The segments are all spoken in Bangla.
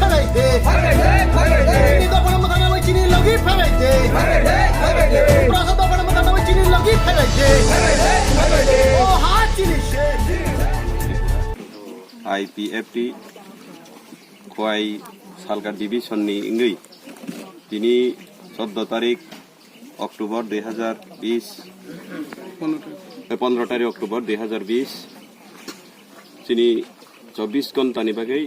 ফেলাইতে চিনি দোকানে মতানে ওই চিনি লগি ফেলাইতে প্রসাদ দোকানে মতানে ওই চিনি লগি ফেলাইতে ও হা চিনি সে। আইপিএফটি খোয়াই সালকার ডিভিশননি ইংরি তিনি চোদ্দ তারিখ অক্টোবর দুই হাজার বিশ পনেরো তারিখ অক্টোবর দুই হাজার বিশ তিনি চব্বিশ ঘণ্টা নিবাগেই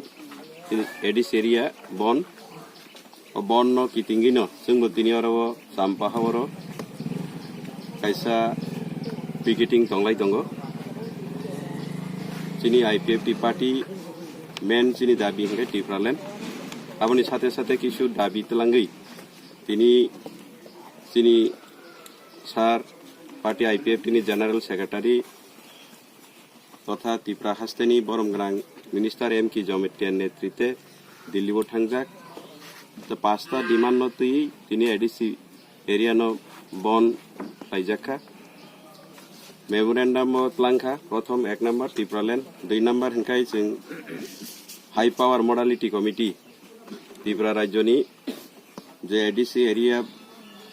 बन न किटिंगि न जोंबो दिनै आरो जाम्पाहावरो kaisa picketing tonglai tongo chini IPFT party main চিনি দাবি হিংগে টিপ্রালেন আপনি সাথে সাথে কিছু দাবি তেলাঙ্গই তিনি চিনি স্যার পার্টি আইপিএফটিনি জেনারেল সেক্রেটারি তথা ত্রিপুরা হাস্তেনি বরমগ্রাং মিনিস্টার এম কি জমেটিয়ার নেতৃত্বে দিল্লিবো থাংজাক তো পাঁচটা ডিমান্ড তুই তিনি এডিসি এরিয়ানো বন পাইজাকা মেমোরেন্ডাম ত্লাংখা প্রথম এক নম্বর ত্রিপুরালেন্ড দুই নম্বর হিংখাই जों high power modality committee Tripura রাজ্যনি যে এডিসি এরিয়া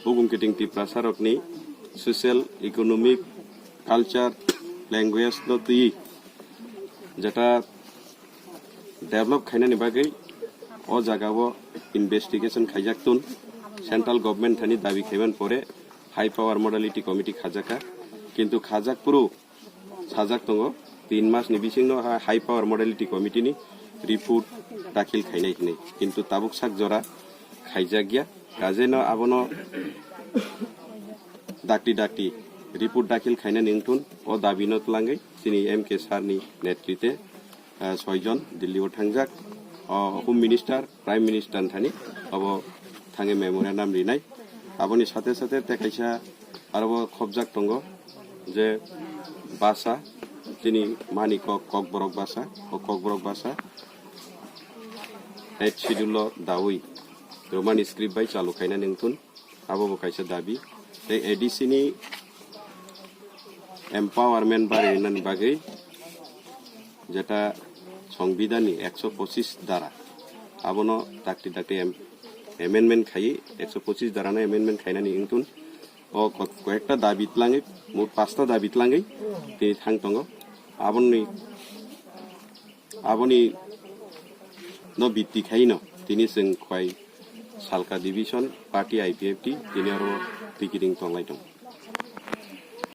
বুগুমকিটিং ত্রিপুরা সারকনি সচিয়েল ইকোনমিক কালচার ল্যাঙ্গুয়েজ তুই যেটা डेभलप खाने बगे ओ जगह इन्वेस्टिगेशन खाइजाकतुन सेंट्रल गवर्नमेंट थानी दाबी खेबन पर हाई पावर मडालिटी कमिटी खाजाका किंतु खाजाक पुरु साजाक दंग तीन मास नि बिसिंग हाई पावर मडालिटी कमिटी नि रिपोर्ट दाखिल खाइनाय खिनै किंतु ताबुक साक जरा खाइजा गया काजेन आबन डाक्टी डाक्टी रिपोर्ट दाखिल खाइना निंगथुन ओ दाबिनत लांगै सिनि एम के सारनि नेतृत्वे ছয়জন দিল্লি থাংজাক হোম মিনিস্টার প্রাইম মিনিস্টার থানি অব থাঙে মেমোরিয়া নাম রিনাই আপনি সাথে সাথে তেকাইসা আরব খবজাক দঙ্গ যে বাসা তিনি মানি কক ককবরক বাসা ও ককবরক বাসা এইট শিডিউল দাউই রোমান স্ক্রিপ্ট বাই চালু খাইনা নিংথুন আবো কাইসা দাবি। এই এডিসিনি এম্পাওয়ারমেন্ট বাড়িয়ে বাগেই, যেটা সংবিধানী একশো পঁচিশ দ্বারা। আবনো ডাক্তি ডাক্তি এমেনমেন্ট খাই একশো পঁচিশ দ্বারানো এমেন্ডমেন্ট খাইনানি ইংতুন। ও কয়েকটা দাবি লাঙে, মোট পাঁচটা দাবি লাঙে, তিনি থাং দঙ্গ আবনি আবনি ন বৃত্তি খাই ন তিনি যেন Khowai সালকা division party I P F T, তিনি আরও টিকিটিং তংলাই দं